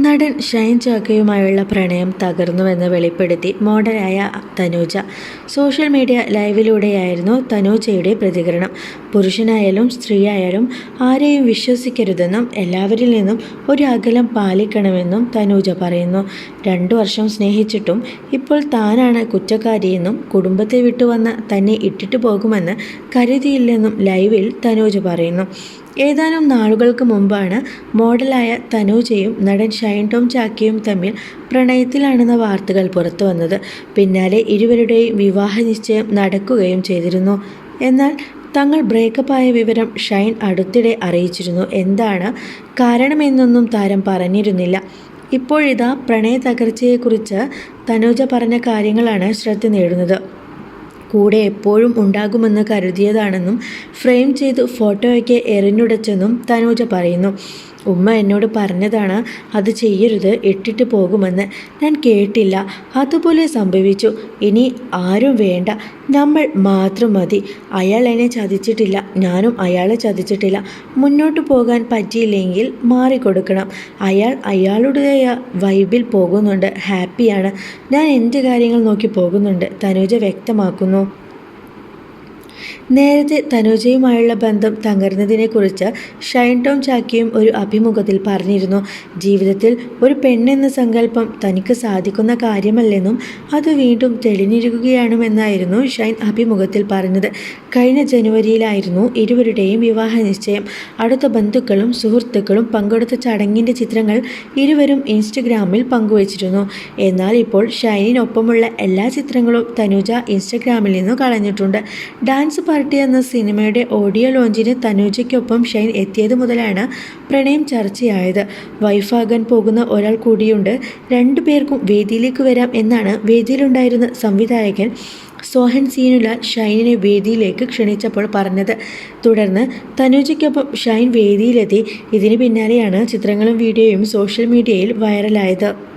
നടൻ ഷൈൻ ചാക്കയുമായുള്ള പ്രണയം തകർന്നുവെന്ന് വെളിപ്പെടുത്തി മോഡലായ തനൂജ. സോഷ്യൽ മീഡിയ ലൈവിലൂടെയായിരുന്നു തനൂജയുടെ പ്രതികരണം. പുരുഷനായാലും സ്ത്രീയായാലും ആരെയും വിശ്വസിക്കരുതെന്നും എല്ലാവരിൽ നിന്നും ഒരു അകലം പാലിക്കണമെന്നും തനൂജ പറയുന്നു. രണ്ടു വർഷം സ്നേഹിച്ചിട്ടും ഇപ്പോൾ താനാണ് കുറ്റക്കാരിയെന്നും കുടുംബത്തെ വിട്ടുവന്ന് തന്നെ ഇട്ടിട്ട് പോകുമെന്ന് കരുതിയില്ലെന്നും ലൈവിൽ തനൂജ പറയുന്നു. ഏതാനും നാളുകൾക്ക് മുമ്പാണ് മോഡലായ തനൂജയും നടൻ ഷൈൻ ടോം ചാക്കിയും തമ്മിൽ പ്രണയത്തിലാണെന്ന വാർത്തകൾ പുറത്തു വന്നത്. പിന്നാലെ ഇരുവരുടെയും വിവാഹ നിശ്ചയം നടക്കുകയും ചെയ്തിരുന്നു. എന്നാൽ തങ്ങൾ ബ്രേക്കപ്പ് ആയ വിവരം ഷൈൻ അടുത്തിടെ അറിയിച്ചിരുന്നു. എന്താണ് കാരണമെന്നൊന്നും താരം പറഞ്ഞിരുന്നില്ല. ഇപ്പോഴിതാ പ്രണയ തകർച്ചയെക്കുറിച്ച് തനൂജ പറഞ്ഞ കാര്യങ്ങളാണ് ശ്രദ്ധ നേടുന്നത്. കൂടെ എപ്പോഴും ഉണ്ടാകുമെന്ന് കരുതിയതാണെന്നും ഫ്രെയിം ചെയ്ത് ഫോട്ടോയൊക്കെ എറിഞ്ഞുടച്ചെന്നും തനൂജ പറയുന്നു. ഉമ്മ എന്നോട് പറഞ്ഞതാണ് അത് ചെയ്യരുത് ഇട്ടിട്ട് പോകുമെന്ന്. ഞാൻ കേട്ടില്ല. അതുപോലെ സംഭവിച്ചു. ഇനി ആരും വേണ്ട. നമ്മൾ മാത്രം മതി. അയാൾ എന്നെ ചതിച്ചിട്ടില്ല. ഞാനും അയാളെ ചതിച്ചിട്ടില്ല. മുന്നോട്ട് പോകാൻ പറ്റിയില്ലെങ്കിൽ മാറിക്കൊടുക്കണം. അയാൾ അയാളുടേതായ വൈബിൽ പോകുന്നുണ്ട്. ഹാപ്പിയാണ്. ഞാൻ എന്റെ കാര്യങ്ങൾ നോക്കി പോകുന്നുണ്ട്? തനുജ വ്യക്തമാക്കുന്നു. നേരത്തെ തനുജയുമായുള്ള ബന്ധം തകർന്നതിനെക്കുറിച്ച് ഷൈൻ ടോം ചാക്കിയും ഒരു അഭിമുഖത്തിൽ പറഞ്ഞിരുന്നു. ജീവിതത്തിൽ ഒരു പെണ്ണെന്ന സങ്കല്പം തനിക്ക് സാധിക്കുന്ന കാര്യമല്ലെന്നും അത് വീണ്ടും തെളിഞ്ഞിരിക്കുകയാണെന്നായിരുന്നു ഷൈൻ അഭിമുഖത്തിൽ പറഞ്ഞത്. കഴിഞ്ഞ ജനുവരിയിലായിരുന്നു ഇരുവരുടെയും വിവാഹ നിശ്ചയം. അടുത്ത ബന്ധുക്കളും സുഹൃത്തുക്കളും പങ്കെടുത്ത ചടങ്ങിന്റെ ചിത്രങ്ങൾ ഇരുവരും ഇൻസ്റ്റഗ്രാമിൽ പങ്കുവച്ചിരുന്നു. എന്നാൽ ഇപ്പോൾ ഷൈനിനൊപ്പമുള്ള എല്ലാ ചിത്രങ്ങളും തനുജ ഇൻസ്റ്റഗ്രാമിൽ നിന്ന് കളഞ്ഞിട്ടുണ്ട്. ഡാൻസ് പാർട്ടി എന്ന സിനിമയുടെ ഓഡിയോ ലോഞ്ചിന് തനുജയ്ക്കൊപ്പം ഷൈൻ എത്തിയത് മുതലാണ് പ്രണയം ചർച്ചയായത്. വൈഫാകാൻ പോകുന്ന ഒരാൾ കൂടിയുണ്ട്. രണ്ടു പേർക്കും വേദിയിലേക്ക് വരാം എന്നാണ് വേദിയിലുണ്ടായിരുന്ന സംവിധായകൻ സോഹൻ സീനുലാൽ ഷൈനിനെ വേദിയിലേക്ക് ക്ഷണിച്ചപ്പോൾ പറഞ്ഞത്. തുടർന്ന് തനുജയ്ക്കൊപ്പം ഷൈൻ വേദിയിലെത്തി. ഇതിന് പിന്നാലെയാണ് ചിത്രങ്ങളും വീഡിയോയും സോഷ്യൽ മീഡിയയിൽ വൈറലായത്.